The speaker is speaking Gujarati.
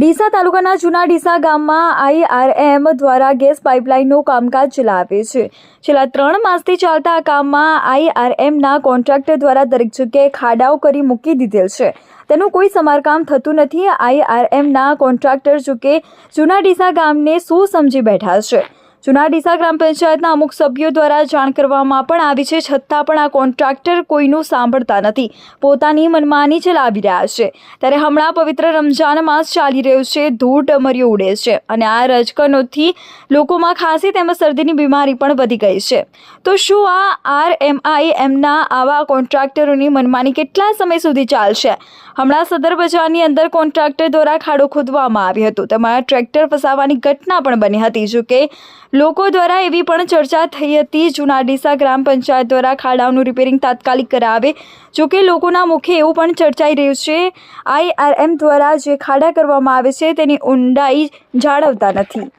ડીસા તાલુકાના જૂના ડીસા ગામમાં આઈઆરએમ દ્વારા ગેસ પાઇપલાઇનનું કામકાજ ચલાવે છે. છેલ્લા ત્રણ માસથી ચાલતા આ કામમાં આઈઆરએમના કોન્ટ્રાક્ટર દ્વારા દરેક જગ્યાએ ખાડાઓ કરી મૂકી દીધેલ છે. તેનું કોઈ સમારકામ થતું નથી. આઈઆરએમના કોન્ટ્રાક્ટર જોકે જૂના ડીસા ગામને શું સમજી બેઠા છે. જૂના ડીસા ગ્રામ પંચાયતના અમુક સભ્યો દ્વારા જાણ કરવામાં પણ આવી છે, છતાં પણ આ કોન્ટ્રાક્ટર કોઈનું સાંભળતા નથી. પોતાની મનમાની ચલાવી રહ્યા છે. ત્યારે હમણાં પવિત્ર રમજાન માસ ચાલી રહ્યો છે, ધૂળ ડમરીઓ ઉડે છે અને આ રજકનોથી લોકોમાં ખાંસી તેમજ શરદીની બીમારી પણ વધી ગઈ છે. તો શું આ આર એમ આઈ એમના આવા કોન્ટ્રાક્ટરોની મનમાની કેટલા સમય સુધી ચાલશે? હમણાં સદર બજારની અંદર કોન્ટ્રાક્ટર દ્વારા ખાડો ખોદવામાં આવ્યો હતો. તેમાં ટ્રેક્ટર ફસાવાની ઘટના પણ બની હતી જો કે લોકો દ્વારા એવી પણ ચર્ચા થઈ હતી. જૂના ડીસા ગ્રામ પંચાયત દ્વારા ખાડાઓનું રિપેરિંગ તાત્કાલિક કરાવે. જો કે લોકોના મુખે એવું પણ ચર્ચાઈ રહ્યું છે. આઈઆરએમ દ્વારા જે ખાડા કરવામાં આવે છે તેની ઊંડાઈ જાળવતા નથી.